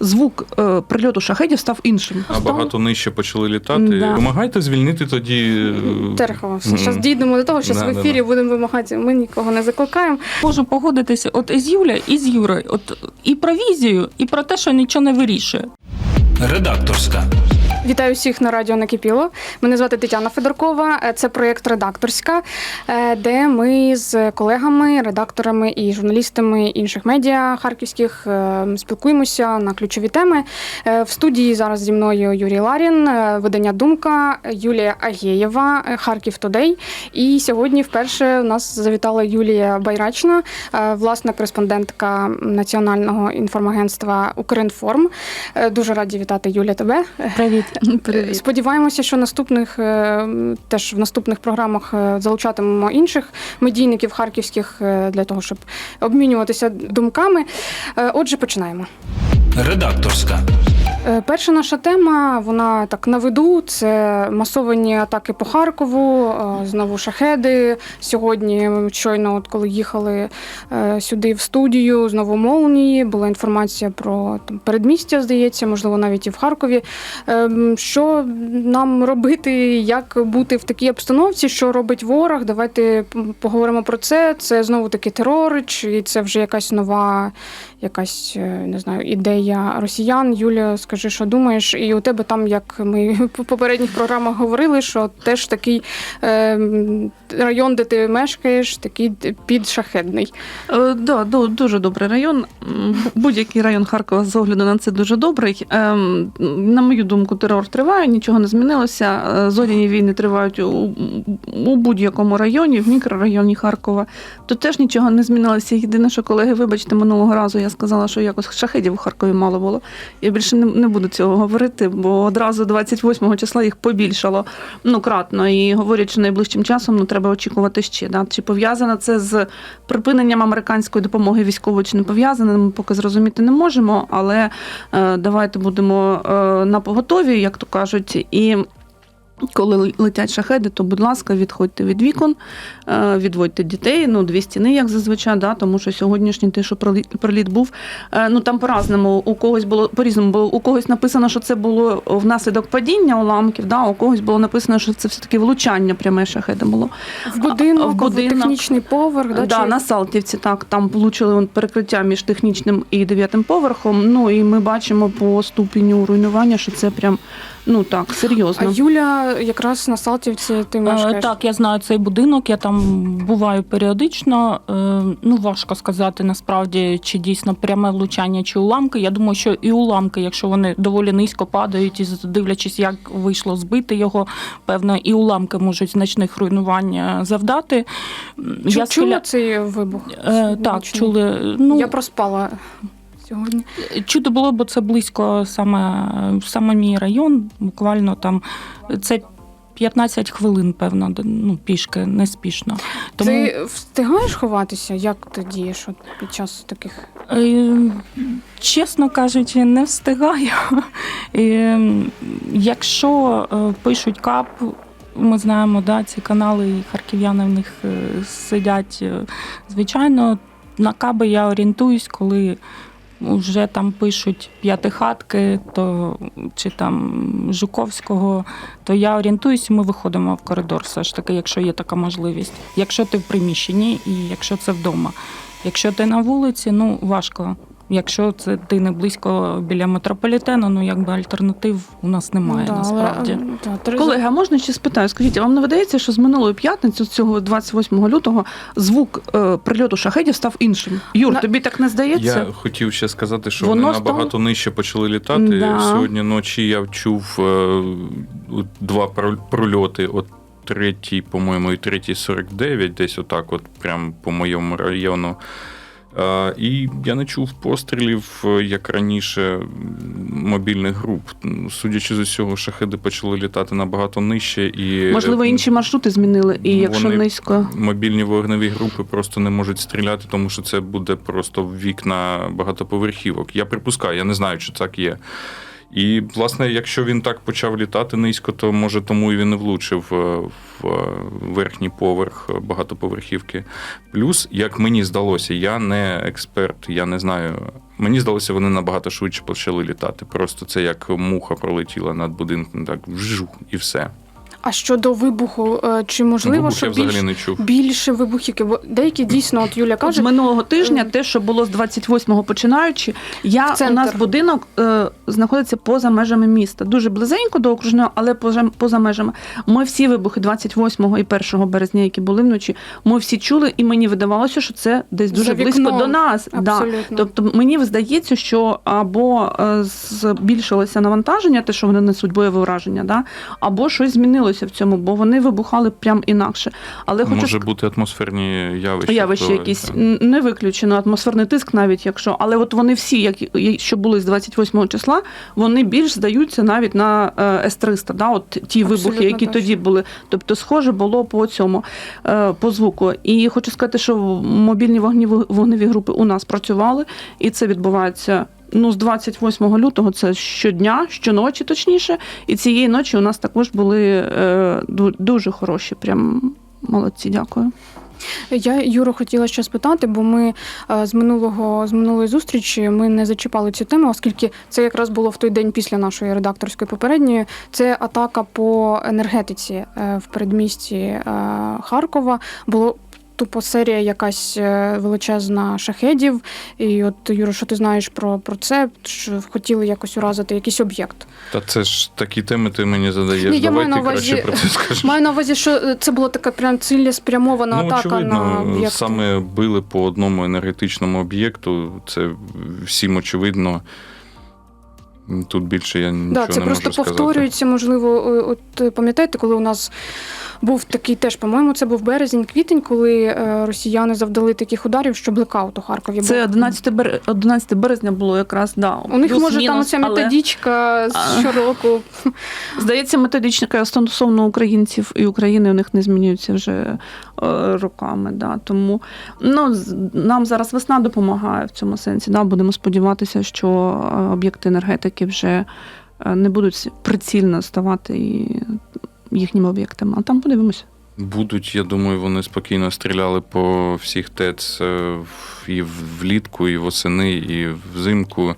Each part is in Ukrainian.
звук е, прильоту шахедів став іншим. Набагато нижче почали літати. Да. Вимагайте звільнити тоді. Терхово, Терехова, Зараз дійдемо до того, що Да, в да, ефірі да. будемо вимагати. Ми нікого не закликаємо. Можу погодитися от із Юля Юлею, і з Юрою. От і про візію, і про те, що нічого не вирішує. Редакторська. Вітаю всіх на радіо Накипіло. Мене звати Тетяна Федоркова. Е, Це проєкт Редакторська, е, де ми з колегами, редакторами і журналістами інших медіа харківських е, спілкуємося на ключові теми. В студії зараз зі мною Юрій Ларін, видання Думка, Юлія Агєєва, Харків Тодей. І сьогодні вперше у нас завітала Юлія Байрачна, власна кореспондентка національного інформагентства Укрінформ. Дуже раді вітати Юля тебе. Привіт. Е, Сподіваємося, що наступних е, теж в наступних програмах е, залучатимемо інших медійників харківських для того, щоб обмінюватися думками. Отже, починаємо. Редакторська. Е, Перша наша тема, вона так на виду. Це масовані атаки по Харкову, е, знову шахеди. Сьогодні, щойно, от коли їхали е, сюди в студію, знову молнії, була інформація про там, передмістя, здається, можливо, навіть і в Харкові. Е, Що нам робити, як бути в такій обстановці, що робить ворог? Давайте поговоримо про це. Це знову таки терор, чи це вже якась нова якась е, не знаю ідея росіян. Юля, скажи, що думаєш? І у тебе там, як ми в попередніх програмах говорили, що теж такий е, район, де ти мешкаєш, такий підшахедний. Е, да, ду- дуже добрий район. Будь-який район Харкова з огляду на це дуже добрий. Ем, На мою думку, терор триває, нічого не змінилося. Е, Зоряні війни тривають у, у будь-якому районі, в мікрорайоні Харкова. Тут теж нічого не змінилося. Єдине, що колеги, вибачте, минулого разу я сказала, що якось шахедів у Харкові мало було. Я більше не, не буду цього говорити, бо одразу 28 числа їх побільшало ну, кратно. І говорять, що найближчим часом ну, треба очікувати ще. Да? Чи пов'язано це з припиненням американської допомоги військової, чи не пов'язане, ми поки зрозуміти не можемо. Але е, давайте будемо е, на поготові, як то кажуть, і. Коли летять шахеди, то, будь ласка, відходьте від вікон, е, відводьте дітей, ну, дві стіни, як зазвичай, да, тому що сьогоднішній те, що проліт був, е, ну там по-разному, у когось було по-різному було. У когось написано, що це було внаслідок падіння уламків, да, у когось було написано, що це все-таки влучання пряме шахеда було. В будинок, в в, будинок. технічний поверх, да, Да, чи- на Салтівці так там влучили перекриття між технічним і дев'ятим поверхом. Ну і ми бачимо по ступеню руйнування, що це прям ну так А серйозно. Юля якраз на Салтівці ти Е, мешкаєш. Так, я знаю цей будинок, я там буваю періодично. Е, Ну, важко сказати насправді, чи дійсно пряме влучання, чи уламки. Я думаю, що і уламки, якщо вони доволі низько падають, і дивлячись, як вийшло збити його, певно, і уламки можуть значних руйнувань е, завдати. Чу- я чула схиля- цей вибух? Е, Так, чули. Ну, Я проспала сьогодні. Чудо було, бо це близько саме, саме мій район. Буквально там це 15 хвилин, певно, ну, пішки, неспішно. Тому Ти встигаєш ховатися? Як ти дієш от під час таких? е, чесно кажучи, не встигаю. Якщо е, пишуть кап. Ми знаємо, да, ці канали, і харків'яни в них е, сидять. Звичайно, на каби я орієнтуюсь, коли вже там пишуть п'ятихатки, то чи там Жуковського, то я орієнтуюся, ми виходимо в коридор, все ж таки, якщо є така можливість. Якщо ти в приміщенні і якщо це вдома. Якщо ти на вулиці, ну важко. Якщо це ти не близько біля метрополітену, ну якби альтернатив у нас немає Да, насправді. е, да, ти- Колеги, а можна ще спитаю? Скажіть, а вам не видається, що з минулої п'ятниці, з цього 28 лютого, звук е, прильоту шахедів став іншим? Юр, На- тобі так не здається? Я хотів ще сказати, що Воно вони стало- набагато нижче почали літати. Да. Сьогодні ночі я чув е, два прольоти. От третій, по-моєму, і третій 49, десь отак, от прям по моєму району. І я не чув пострілів, е, як раніше, мобільних груп. Судячи з усього, шахеди почали літати набагато нижче і Можливо, е, інші маршрути змінили, і якщо вони- низько. мобільні вогневі групи просто не можуть стріляти, тому що це буде просто вікна багатоповерхівок. Я припускаю, я не знаю, чи так є. І, власне, якщо він так почав літати низько, то може тому і він не влучив е, в е, верхній поверх багатоповерхівки. Плюс, як мені здалося, я не експерт, я не знаю Мені здалося, вони набагато швидше почали літати. Просто це як муха пролетіла над будинком, так вжух, і все. А щодо вибуху, е, чи можливо, Вибух що я взагалі більш, не чув. більше вибухівки? Бо деякі дійсно, от Юля каже, з минулого тижня, е, те, що було з 28-го починаючи, я центр. у нас будинок е, знаходиться поза межами міста. Дуже близенько до окружного, але поза, поза межами. Ми всі вибухи 28-го і 1 березня, які були вночі, ми всі чули, і мені видавалося, що це десь дуже За близько вікном. до нас. Да. абсолютно. Тобто мені здається, що або е, збільшилося навантаження, те, що вони несуть бойове враження, да? або щось змінилося в цьому, бо вони вибухали прям інакше. Але хочу Може ск- бути атмосферні явища. явища впливають, якісь. Не виключено, атмосферний тиск, навіть якщо. Але от вони всі, які що були з 28 числа, вони більш здаються навіть на е, С-300, да? от ті Абсолютно вибухи, які точно. тоді були. Тобто, схоже було по цьому е, по звуку. І хочу сказати, що мобільні вогні вогневі групи у нас працювали, і це відбувається. Ну, з 28 лютого це щодня, щоночі, точніше. І цієї ночі у нас також були е, дуже хороші. Прям молодці, дякую. Я Юру хотіла ще спитати, бо ми е, з минулого з минулої зустрічі ми не зачіпали цю тему, оскільки це якраз було в той день після нашої редакторської попередньої. Це атака по енергетиці е, в передмісті е, Харкова. Було тупо серія якась е, величезна шахедів. І от Юро, що ти знаєш про, про це? Що хотіли якось уразити якийсь об'єкт? Та це ж такі теми ти мені задаєш. Ні, я Давай маю ти на увазі- краще про це скажеш. Маю на увазі, що е, це була така прям цілеспрямована Ну, атака на очевидно, об'єкт. саме били по одному енергетичному об'єкту. Це всім очевидно. Тут більше я нічого Да, це не просто можу сказати. повторюється. Можливо, е, от е, пам'ятаєте, коли у нас був такий теж, по-моєму, це був березень, квітень, коли е, росіяни завдали таких ударів, що блекаут у Харкові Це був. 11, бер... 11 березня було якраз, да. У них може там плюс-мінус, оця але, методичка з щороку. Здається, методичка стосовно українців і України у них не змінюється вже роками. Да. Тому ну, нам зараз весна допомагає в цьому сенсі. Да. Будемо сподіватися, що об'єкти енергетики вже е, не будуть прицільно ставати їхніми об'єктами. А там подивимося. Будуть, я думаю, вони спокійно стріляли по всіх ТЕЦ е, і влітку, і восени, і взимку.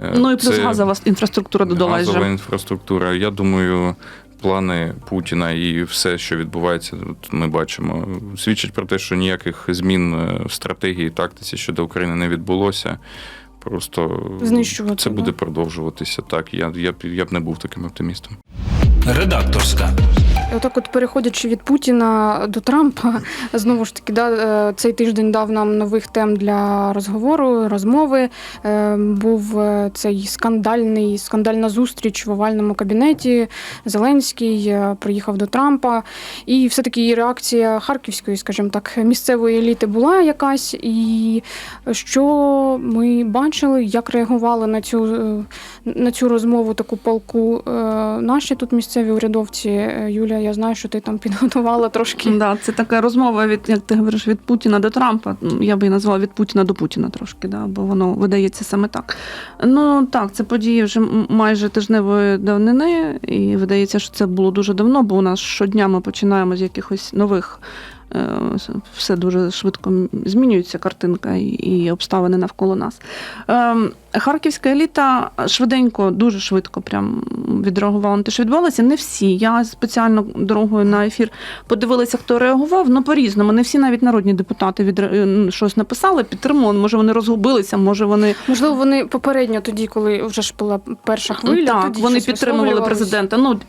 Е, Ну і плюс це газова інфраструктура додалась газова інфраструктура. Я думаю, плани Путіна і все, що відбувається, от ми бачимо, свідчить про те, що ніяких змін в стратегії і тактиці щодо України не відбулося. Просто Знищувати, це да? буде продовжуватися. Так, я, я, б, я б не був таким оптимістом. Редакторська. Отак, от переходячи від Путіна до Трампа, знову ж таки, да, е, цей тиждень дав нам нових тем для розговору, розмови. Е, Був е, цей скандальний скандальна зустріч в овальному кабінеті. Зеленський приїхав до Трампа, і все-таки і реакція харківської, скажімо так, місцевої еліти була якась. І що ми бачили, як реагували на цю, на цю розмову, таку палку е, наші тут місцеві урядовці. Юля, я знаю, що ти там підготувала трошки. Да, це така розмова від, як ти говориш, від Путіна до Трампа. Я би її назвала від Путіна до Путіна трошки, да, бо воно видається саме так. Ну так, це події вже майже тижневої давнини, і видається, що це було дуже давно, бо у нас щодня ми починаємо з якихось нових. е, Все дуже швидко змінюється картинка і, і обставини навколо нас. Харківська еліта швиденько, дуже швидко прям відреагувала на те, що відбувалося. Не всі. Я спеціально дорогою на ефір подивилася, хто реагував. Ну по-різному. Не всі навіть народні депутати відре... щось написали, підтримували. Може, вони розгубилися, може вони Можливо, вони попередньо тоді, коли вже ж була перша хвиля, так, тоді вони підтримували президента. Ну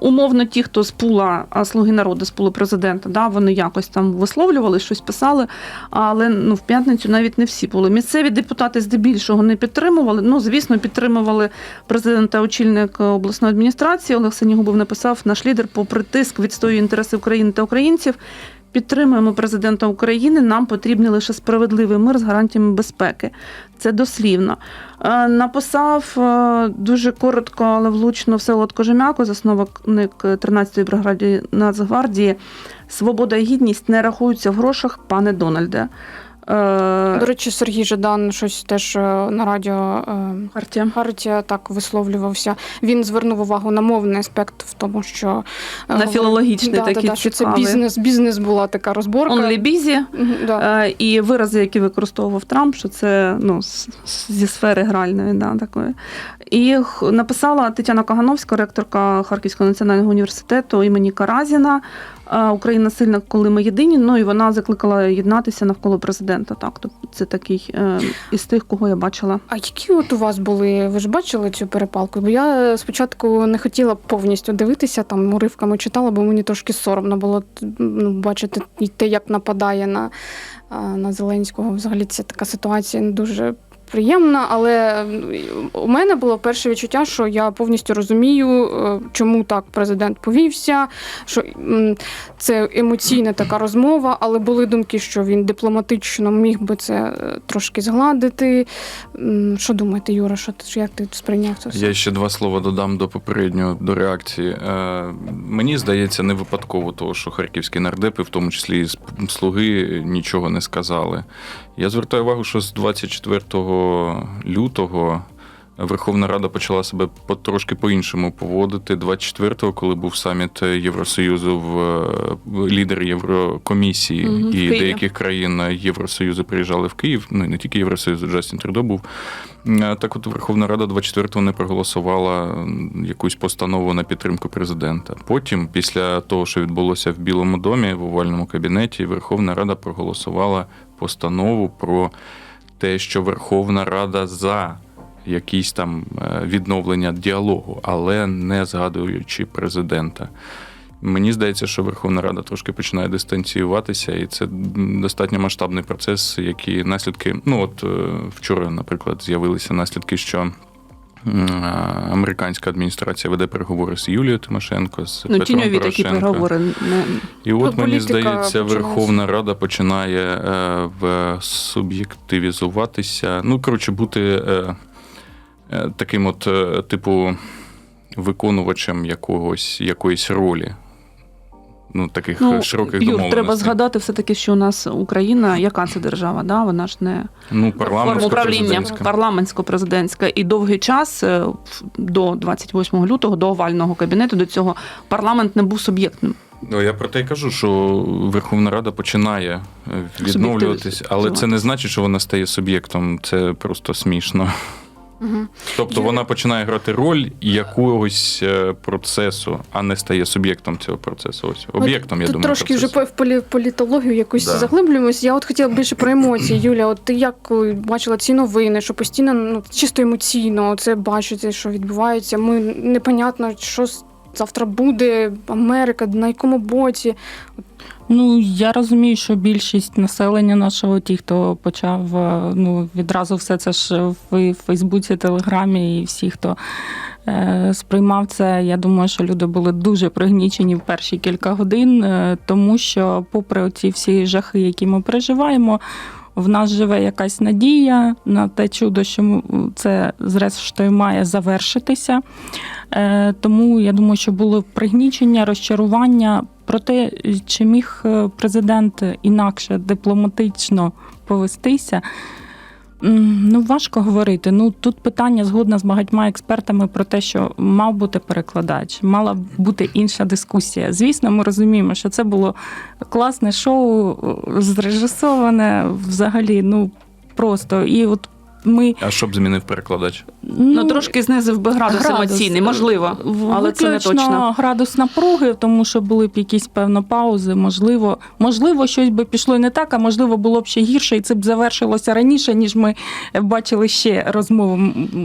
умовно, ті, хто з пула слуги народу з пула президента, да, вони якось там висловлювали, щось писали. Але ну в п'ятницю навіть не всі були. Місцеві депутати здебільшого не підтримували. Ну, звісно, підтримували президента, очільник обласної адміністрації. Олег Сенігубов написав: наш лідер, попри тиск, відстоює інтереси України та українців. Підтримуємо президента України. Нам потрібний лише справедливий мир з гарантіями безпеки. Це дослівно. Е, Написав е, дуже коротко, але влучно Всеволод Кожем'яко, засновник 13-ї бригади Нацгвардії. Свобода і гідність не рахуються в грошах, пане Дональде. Е, До речі, Сергій Жадан щось теж е, на радіо е, Хартія. Хартія так висловлювався. Він звернув увагу на мовний аспект в тому, що На філологічний да, такий да, да, що це бізнес, бізнес була така розборка. Busy. Да. І вирази, які використовував Трамп, що це ну, зі сфери гральної, да, такої. І написала Тетяна Кагановська, ректорка Харківського національного університету імені Каразіна. Е, Україна сильна, коли ми єдині. Ну і вона закликала єднатися навколо президента. Так, тобто це такий е, із тих, кого я бачила. А які от у вас були? Ви ж бачили цю перепалку? Бо я спочатку не хотіла повністю дивитися, там уривками читала, бо мені трошки соромно було ну, бачити те, як нападає на, на Зеленського. Взагалі це така ситуація не дуже. Приємна, але у мене було перше відчуття, що я повністю розумію, е, чому так президент повівся, що це емоційна така розмова, але були думки, що він дипломатично міг би це е, трошки згладити. Що думаєте, Юра? Що ти як ти сприйняв це все? Я ще два слова додам до попереднього до реакції. Е, мені здається, не випадково того, що харківські нардепи, в тому числі і слуги, нічого не сказали. Я звертаю увагу, що з 24 лютого. Верховна Рада почала себе потрошки по-іншому поводити. 24-го, коли був саміт Євросоюзу в в лідер Єврокомісії в і деяких країн Євросоюзу приїжджали в Київ. Ну і не тільки Євросоюзу, Джастін Трюдо був. Е, Так от Верховна Рада 24-го не проголосувала якусь постанову на підтримку президента. Потім, після того, що відбулося в Білому домі, в овальному кабінеті, Верховна Рада проголосувала постанову про те, що Верховна Рада за якісь там е, відновлення діалогу, але не згадуючи президента. Мені здається, що Верховна Рада трошки починає дистанціюватися, і це достатньо масштабний процес, які наслідки. Ну от е, вчора, наприклад, з'явилися наслідки, що американська адміністрація веде переговори з Юлією Тимошенко, з Ну, Петром тіньові такі переговори. Не... І от мені здається, почалась. Верховна Рада починає е, в суб'єктивізуватися. Ну, коротше, бути е, е, таким, от, е, типу, виконувачем якогось, якоїсь ролі. Ну, таких Ну, широких Юр, домовленостей. треба згадати все-таки, що у нас Україна, яка це держава? Да? Вона ж не Ну, форма парламентська, управління президентська. парламентсько-президентська. І довгий час е, до 28 лютого, до овального кабінету, до цього парламент не був суб'єктним. Ну, я про те й кажу, що Верховна Рада починає е, відновлюватись, але це не значить, що вона стає суб'єктом. Це просто смішно. Угу. Тобто Я- вона починає грати роль якогось е, процесу, а не стає суб'єктом цього процесу. Ось об'єктом, я Тут думаю. трошки вже процесу. по- в полі- політологію якусь Да. заглиблюємось. Я от хотіла більше про емоції. Юля, от ти як бачила ці новини, що постійно ну, чисто емоційно це бачите, що відбувається. Ми непонятно, що завтра буде, Америка, на якому боці. Ну я розумію, що більшість населення нашого, ті, хто почав е, ну відразу все це ж в Фейсбуці, Телеграмі, і всі, хто е, сприймав це, я думаю, що люди були дуже пригнічені в перші кілька годин, е, тому що, попри ці всі жахи, які ми переживаємо. В нас живе якась надія на те чудо, що це зрештою має завершитися. Е, Тому я думаю, що було пригнічення, розчарування про те, чи міг е, президент інакше дипломатично повестися. Ну, важко говорити. Ну тут питання згодна з багатьма експертами про те, що мав бути перекладач, мала бути інша дискусія. Звісно, ми розуміємо, що це було класне шоу, е, зрежисоване взагалі. Ну просто і от ми А що б змінив перекладач? Ну, трошки знизив би градус, градус, емоційний, можливо, але це не точно. градус напруги, тому що були б якісь певно паузи. Можливо, можливо, щось би пішло не так, а можливо, було б ще гірше, і це б завершилося раніше, ніж ми бачили ще розмову.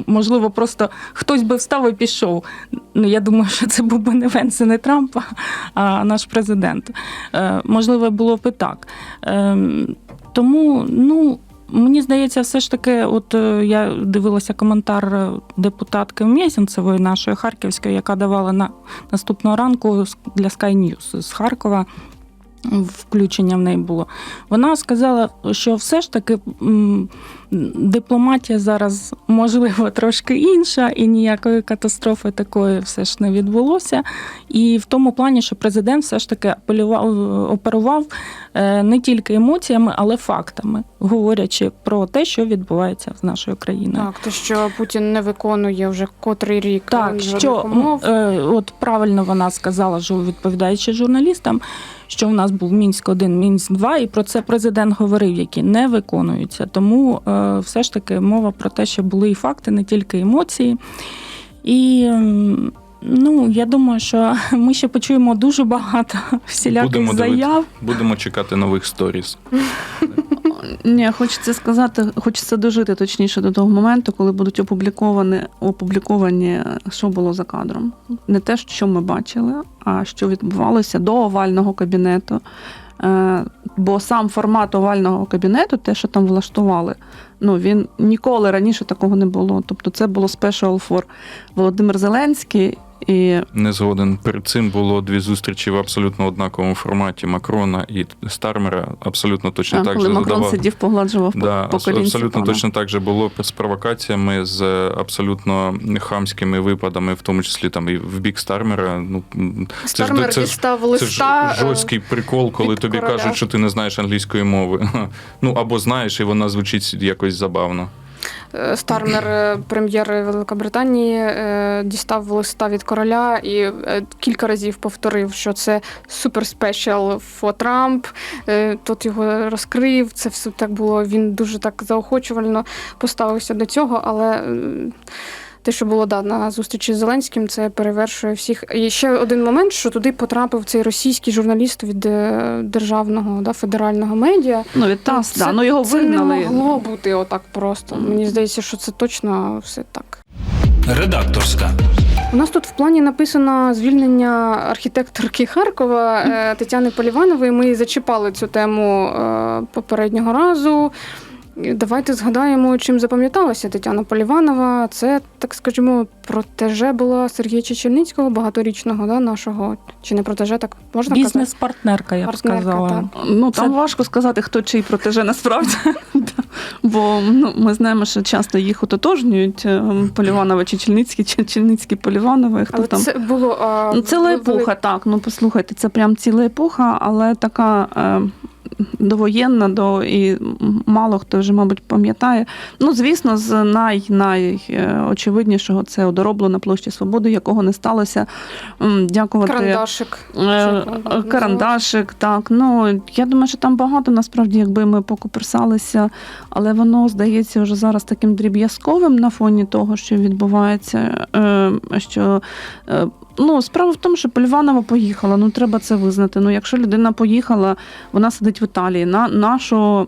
Можливо, просто хтось би встав і пішов. Ну я думаю, що це був би не Венс не Трамп, а наш президент. Е, Можливо, було б і так. Ем, Тому, ну. Мені здається, все ж таки, от е, я дивилася коментар е, депутатки Мєсінцевої, нашої Харківської, яка давала на наступного ранку для Sky News з Харкова. Включення в неї було. Вона сказала, що все ж таки дипломатія зараз можливо трошки інша, і ніякої катастрофи такої все ж не відбулося. І в тому плані, що президент все ж таки апелював, оперував е, не тільки емоціями, але фактами. говорячи про те, що відбувається з нашою країною. Так, то що Путін не виконує вже котрий рік Так, що умов. е, от правильно вона сказала, жу- відповідаючи журналістам, що в нас був Мінськ 1 Мінськ 2 і про це президент говорив, які не виконуються. Тому е, все ж таки мова про те, що були і факти, не тільки емоції. І ну, я думаю, що ми ще почуємо дуже багато всіляких Будемо заяв. заяв. Будемо чекати нових сторіс. Ні, хочеться сказати, хочеться дожити точніше до того моменту, коли будуть опубліковані, опубліковані, що було за кадром. Не те, що ми бачили, а що відбувалося до овального кабінету. Е, Бо сам формат овального кабінету, те, що там влаштували, ну він ніколи раніше такого не було. Тобто, це було special for Володимир Зеленський і Не згоден. Перед цим було дві зустрічі в абсолютно однаковому форматі Макрона і Стармера. Абсолютно точно а, так коли же Макрон задавав. сидів, погладжував Да, по, колінці абсолютно пана. точно так же було з провокаціями, з абсолютно хамськими випадами, в тому числі там і в бік Стармера. Ну м, це ж це ж дістав це ж листа. е, жорсткий прикол, коли тобі короля. кажуть, що ти не знаєш англійської мови. Ну або знаєш, і вона звучить якось забавно. Е, Стармер, е, прем'єр Великобританії, е, дістав листа від короля і кілька разів повторив, що це супер фо Трамп. Тут його розкрив. Це все так було. Він дуже так заохочувально поставився до цього, але. Те, що було да, на зустрічі з Зеленським, це перевершує всіх. І ще один момент, що туди потрапив цей російський журналіст від е, державного да, федерального медіа. Ну, від ТАСС, Це- да, ну його це вигнали. не могло бути отак просто. Мені здається, що це точно все так. Редакторська. У нас тут в плані написано звільнення архітекторки Харкова е, Тетяни Поліванової. Ми зачіпали цю тему е, попереднього разу. І Давайте згадаємо, чим запам'яталася Тетяна Поліванова. Це, так скажімо, протеже була Сергія Чечельницького, багаторічного да, нашого. Чи не протеже, так можна казати? Бізнес-партнерка, я б Партнерка, сказала. так. Ну там Це- важко сказати, хто чий протеже насправді. Да. Бо ну, ми знаємо, що часто їх ототожнюють е, Поліванова чи Чельницький, чи Чельницький Поліванова. Хто Але там. це було. а, Ну, ціла вели- епоха, так. Ну послухайте, це прям ціла епоха, але така е, довоєнна, до і мало хто вже, мабуть, пам'ятає. Ну, звісно, з най, най е, це одоробло на площі Свободи, якого не сталося. Дякувати. Карандашик. Е, називалось? Карандашик, так. Ну я думаю, що там багато насправді, якби ми покуперсалися, але воно здається вже зараз таким дріб'язковим на фоні того, що відбувається. Е, що е, ну, справа в тому, що Польванова поїхала. Ну треба це визнати. Ну, якщо людина поїхала, вона сидить в Італії. На нашого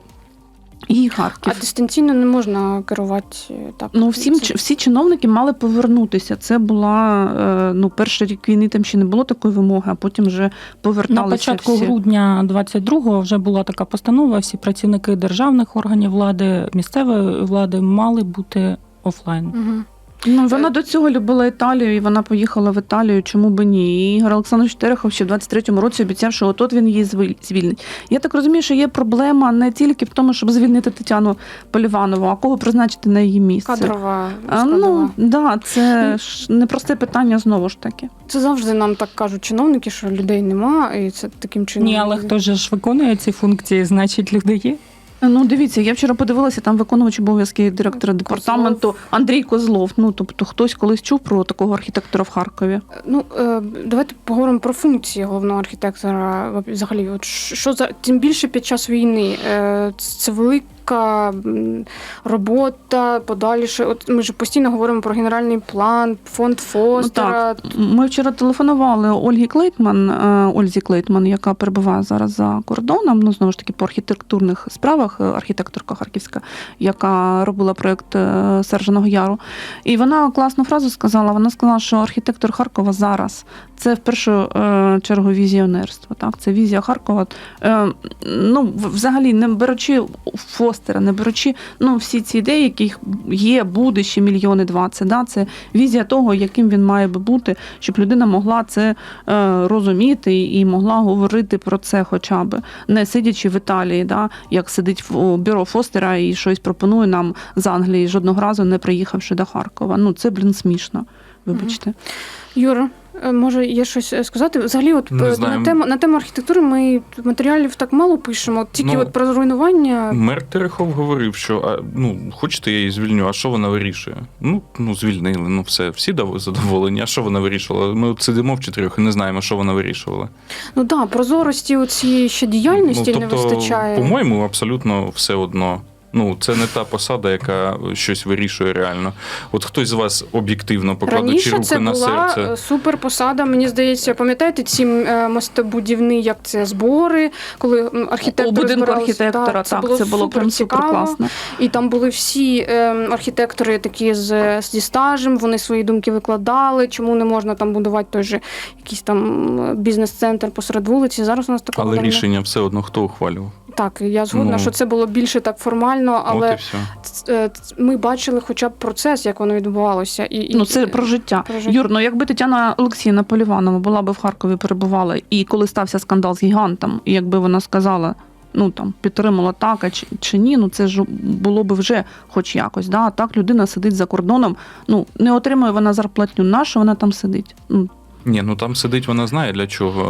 її Харків. А дистанційно не можна керувати е, так. Ну, всім Це- всі чиновники мали повернутися. Це була е, ну, перший рік війни, там ще не було такої вимоги, а потім вже поверталися. На початку всі. грудня 22-го вже була така постанова. Всі працівники державних органів влади, місцевої влади мали бути офлайн. Мгм. Ну, вона до цього любила Італію, і вона поїхала в Італію. Чому би ні? І Ігор Олександрович Терехов ще в 23-му році обіцяв, що от він її звільнить. Я так розумію, що є проблема не тільки в тому, щоб звільнити Тетяну Поліванову, а кого призначити на її місце. Кадрова А, складова. ну да, це ж непросте питання знову ж таки. Це завжди нам так кажуть чиновники, що людей нема, і це таким чином. Ні, але хто ж виконує ці функції, значить люди є. Ну, дивіться, я вчора подивилася там виконувач обов'язки директора департаменту Андрій Козлов. Ну тобто, хтось колись чув про такого архітектора в Харкові. Ну е, давайте поговоримо про функції головного архітектора. Взагалі, от що за тим більше під час війни. Е, Це велика м, робота, подальше. От ми ж постійно говоримо про генеральний план, фонд Фостера. Ми вчора телефонували Ольгі Клейтман, е, Ользі Клейтман, яка перебуває зараз за кордоном. Ну знову ж таки по архітектурних справах, е, архітекторка харківська, яка робила проект е, Сержаного Яру. І вона класну фразу сказала. Вона сказала, що архітектор Харкова зараз це в першу чергу візіонерство. Так, це візія Харкова. Ну, взагалі, не беручи Фостера, не беручи ну, всі ці ідеї, яких є, буде ще мільйони двадцять. Да? Це візія того, яким він має би бути, щоб людина могла це е, розуміти і могла говорити про це, хоча б не сидячи в Італії, да? як сидить в бюро Фостера і щось пропонує нам з Англії, жодного разу не приїхавши до Харкова. Ну це блін смішно. Вибачте. Юра, Може, є щось е, сказати? Взагалі, от Не е, знаю. на тему на тему архітектури ми матеріалів так мало пишемо. От Тільки Ну, от про руйнування. Мер Терехов говорив, що а, ну, хочете, я її звільню, а що вона вирішує? Ну, ну звільнили, ну все, всі задоволені. А що вона вирішувала? Ми от сидимо в чотирьох і не знаємо, що вона вирішувала. Ну так, прозорості у цій ще діяльності ну, не тобто, вистачає. По-моєму, абсолютно все одно. Ну, це не та посада, яка щось вирішує реально. От хтось з вас об'єктивно покладучи руку це на була серце. е, супер посада. Мені здається, пам'ятаєте ці е, мостобудівні, як це збори, коли архітектори У будинку архітектора, так, це було прям супер цікаво. класно. І там були всі е, архітектори такі з, зі стажем, вони свої думки викладали, чому не можна там будувати той же якийсь там бізнес-центр посеред вулиці. Зараз у нас такого Але рішення все одно хто ухвалював? Так, я згодна, Ну. що це було більше так формально, але е, ми бачили хоча б процес, як воно відбувалося. І, і Ну, це про життя. Про життя. Юр, ну якби Тетяна Олексіївна Поліванова була би в Харкові перебувала, і коли стався скандал з гігантом, і якби вона сказала, ну там підтримала так, а чи, чи ні, ну це ж було би вже хоч якось. Да? А так людина сидить за кордоном, ну не отримує вона зарплатню. На що вона там сидить? Ну, Ні, ну там сидить, вона знає для чого.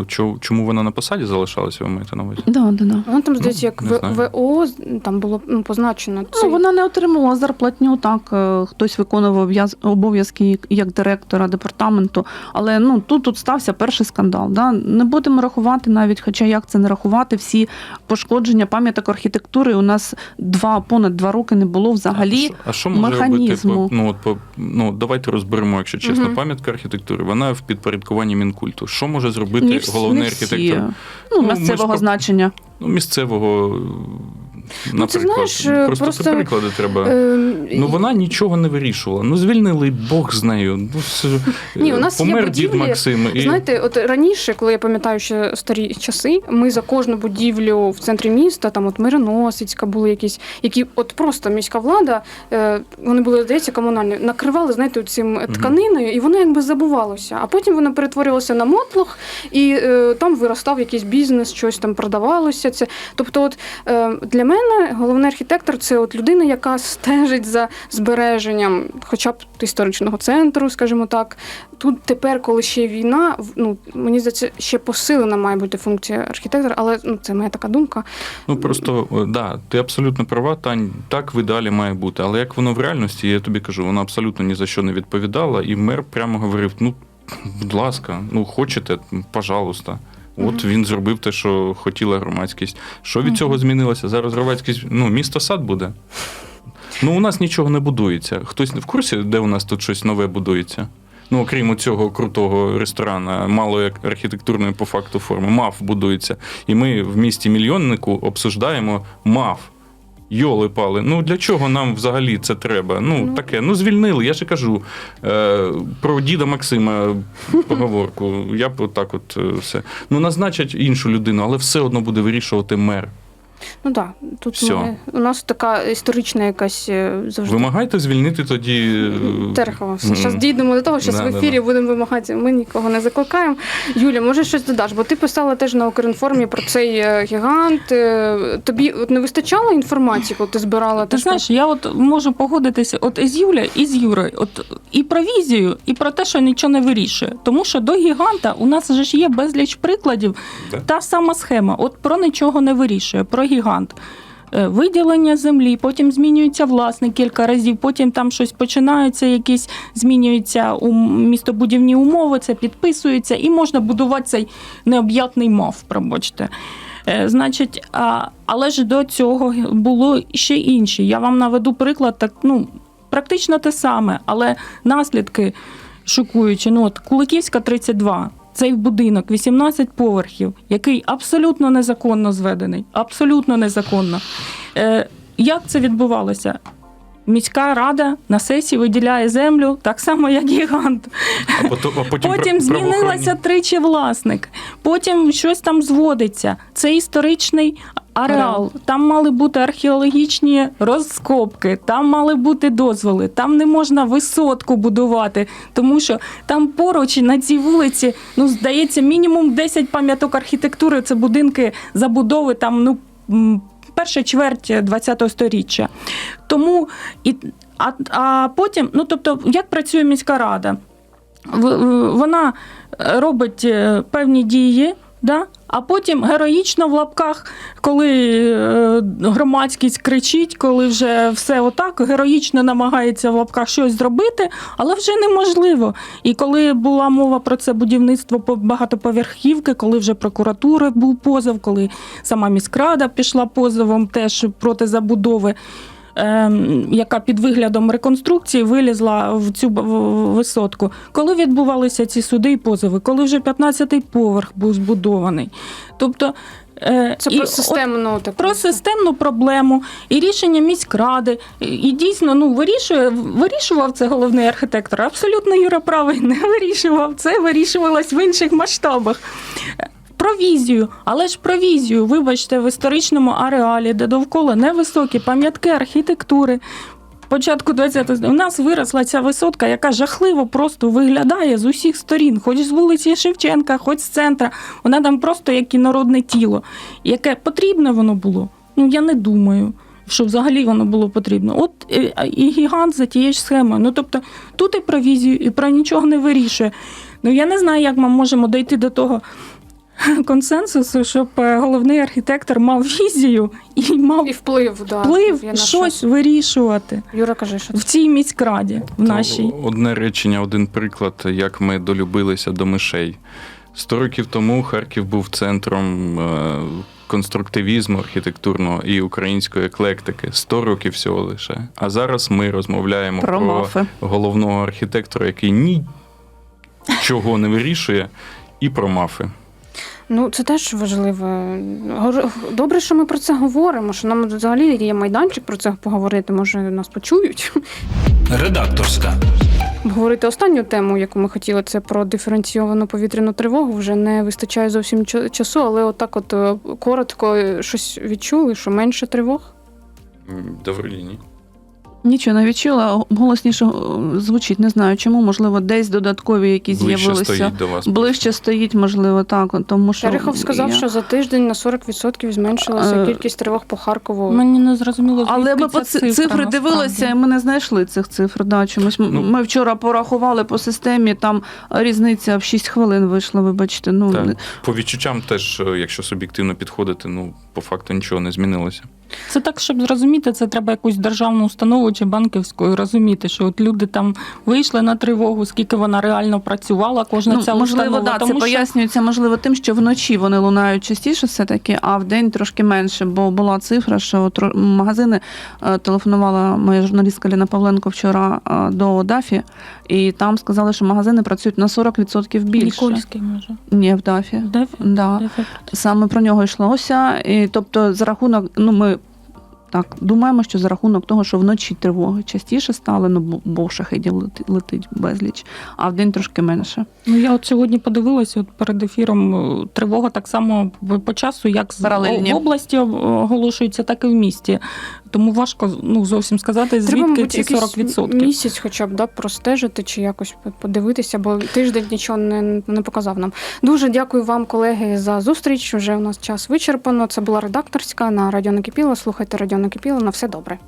Е, чо- Чому вона на посаді залишалася, ви маєте на увазі? да, да, да. Воно там, здається, як Ну, не в. ВО там було ну, позначено. Це... Ну, вона не отримувала зарплатню, так е, хтось виконував об'яз- обов'язки як директора департаменту. Але ну тут, тут стався перший скандал. Да? Не будемо рахувати навіть, хоча як це не рахувати, всі пошкодження пам'яток архітектури у нас два понад два роки не було взагалі. А що- а що може механізму. робити? по- Ну, от, по, ну, давайте розберемо, якщо чесно, Мгм. пам'ятка архітектури, вона в підпорядкуванні Мінкульту. Що може зробити Не всі- головний не всі. архітектор? Ну, Ну, місцевого ми... значення. Ну, місцевого, Ну, це, наприклад. знаєш, е, просто, просто, приклади треба. Е, Ну, вона нічого не вирішувала. Ну, звільнили Бог з нею. Ну, це, Ні, у нас є помер дід Максим. І... Знаєте, от раніше, коли я пам'ятаю ще старі часи, ми за кожну будівлю в центрі міста, там от Мироносицька були якісь, які от просто міська влада, е, вони були, здається, комунальні, накривали, знаєте, цим тканиною, і воно якби забувалося. А потім воно перетворювалося на мотлох, і е, там виростав якийсь бізнес, щось там продавалося. Це тобто, от е, для мене головний архітектор це от людина, яка стежить за збереженням, хоча б історичного центру, скажімо так. Тут тепер, коли ще війна, ну мені здається, ще посилена має бути функція архітектора, але ну це моя така думка. Ну просто е, да, ти абсолютно права, Тань, так в ідеалі має бути. Але як воно в реальності, я тобі кажу, вона абсолютно ні за що не відповідала, і мер прямо говорив: ну, будь ласка, ну хочете, пожалуйста. От він зробив те, що хотіла громадськість. Що від цього змінилося? Зараз громадськість, ну, місто сад буде. Ну, у нас нічого не будується. Хтось в курсі, де у нас тут щось нове будується? Ну, окрім цього крутого ресторана, малої архітектурної по факту форми, МАФ будується. І ми в місті мільйоннику обсуждаємо МАФ. Йоли пали. Ну для чого нам взагалі це треба? Ну, Ну. таке, ну звільнили. Я ж кажу е, про діда Максима поговорку. Я б отак от е, все. Ну, назначать іншу людину, але все одно буде вирішувати мер. Ну так, тут Всьо. ми, у нас така історична якась е, завжди. Вимагайте звільнити тоді. е, Терехова. Зараз дійдемо до того, що Да, в да, ефірі будемо вимагати. Ми нікого не закликаємо. Юля, може щось додаш? Бо ти писала теж на Укрінформі про цей е, гігант. Тобі от не вистачало інформації, коли ти збирала Ти теж про- знаєш, я от можу погодитися от із Юлею, і з Юрою, от і про візію, і про те, що нічого не вирішує. Тому що до гіганта у нас же ж є безліч прикладів. Да. Та сама схема. От про нічого не вирішує, про гігант. Е, Виділення землі, потім змінюється власник кілька разів, потім там щось починається, якісь змінюються ум- містобудівні умови, це підписується, і можна будувати цей необ'ятний мав, пробачте. Е, Значить, а, але ж до цього було ще інші. Я вам наведу приклад, так ну практично те саме, але наслідки шокуючі. Ну, от Куликівська 32. Цей будинок 18 поверхів, який абсолютно незаконно зведений. Абсолютно незаконно. Е, як це відбувалося? Міська рада на сесії виділяє землю так само, як гігант. А потім, а потім, Потім змінилася тричі власник. Потім щось там зводиться. Це історичний ареал. Ареал. Там мали бути археологічні розкопки, там мали бути дозволи. Там не можна висотку будувати, тому що там поруч на цій вулиці, ну здається, мінімум 10 пам'яток архітектури. Це будинки забудови там, ну. Перша чверть ХХ століття. Тому і а, а потім, ну тобто, як працює міська рада? вона е, робить е, певні дії, да? а потім героїчно в лапках, коли е, громадськість кричить, коли вже все отак, героїчно намагається в лапках щось зробити, але вже неможливо. І коли була мова про це будівництво по- багатоповерхівки, коли вже прокуратури був позов, коли сама міськрада пішла позовом теж проти забудови. Ем, Яка під виглядом реконструкції вилізла в цю висотку. Коли відбувалися ці суди і позови, коли вже 15-й поверх був збудований. Тобто е, Це і про от системну таку. про системну проблему і рішення міськради. І- І дійсно ну вирішує вирішував це головний архітектор. Абсолютно Юра правий не вирішував. Це вирішувалось в інших масштабах. Провізію, але ж провізію, вибачте, в історичному ареалі, де довкола невисокі пам'ятки архітектури. Початку 20-го у нас виросла ця висотка, яка жахливо просто виглядає з усіх сторін, хоч з вулиці Шевченка, хоч з центра. Вона там просто як інородне тіло. Яке потрібне воно було? Ну я не думаю, що взагалі воно було потрібно. От е, і гігант за тією ж схемою. Ну тобто тут і про візію, і про нічого не вирішує. Ну я не знаю, як ми можемо дойти до того. Консенсусу, щоб е, головний архітектор мав візію і мав І вплив, да, вплив на щось вирішувати Юра каже, що в цій міськраді, в нашій. Одне речення, один приклад, як ми долюбилися до мишей. Сто років тому Харків був центром е, конструктивізму архітектурного і української еклектики. Сто років всього лише. А зараз ми розмовляємо Про про, мафи. головного архітектора, який нічого не вирішує, і про мафи. Ну, це теж важливо. Добре, що ми про це говоримо, що нам взагалі є майданчик про це поговорити, може нас почують. Редакторська. Говорити останню тему, яку ми хотіли, це про диференційовану повітряну тривогу. Вже не вистачає зовсім часу, але отак, от е, коротко е, щось відчули, що менше тривог. Добрий ні. Нічого не відчула, голосніше звучить. Не знаю чому, можливо, десь додаткові якісь Ближче з'явилися. стоїть до вас. Ближче стоїть, можливо, так. Тому що Терехов сказав, я- що за тиждень на 40% зменшилася Е, кількість тривог по Харкову. Мені не зрозуміло, Але ми по цифри насправді. дивилися, і ми не знайшли цих цифр. Да, чомусь Ну. ми вчора порахували по системі, там різниця в 6 хвилин вийшла, вибачте. Ну Так. По відчуттям теж, е, якщо суб'єктивно підходити, ну по факту нічого не змінилося. Це так, щоб зрозуміти, це треба якусь державну установу чи банківську і розуміти, що от люди там вийшли на тривогу, скільки вона реально працювала, кожна Ну, ця можливо, установа. да, це Тому що пояснюється, можливо, тим, що вночі вони лунають частіше, все-таки, а в день трошки менше, бо була цифра, що магазини е, телефонувала моя журналістка Ліна Павленко вчора е, до ДАФі, і там сказали, що магазини працюють на 40% більше. Нікольський може. Ні, в ДАФі. Де, Да. факт? Саме про нього йшлося. І, тобто, за рахунок, ну ми так думаємо, що за рахунок того, що вночі тривоги частіше стали, ну бо- шахидів летить безліч, а в день трошки менше. Ну я от сьогодні подивилася от перед ефіром. е, Тривога так само по часу, як Паралельні. в області оголошується, так і в місті. Тому важко ну зовсім сказати, Треба, звідки мабуть, ці якийсь 40%. місяць хоча б да, простежити чи якось подивитися, бо тиждень нічого не, не показав нам. Дуже дякую вам, колеги, за зустріч. Вже у нас час вичерпано. Це була редакторська на Радіо Накипіло. Слухайте Радіо Накипіло. На все добре.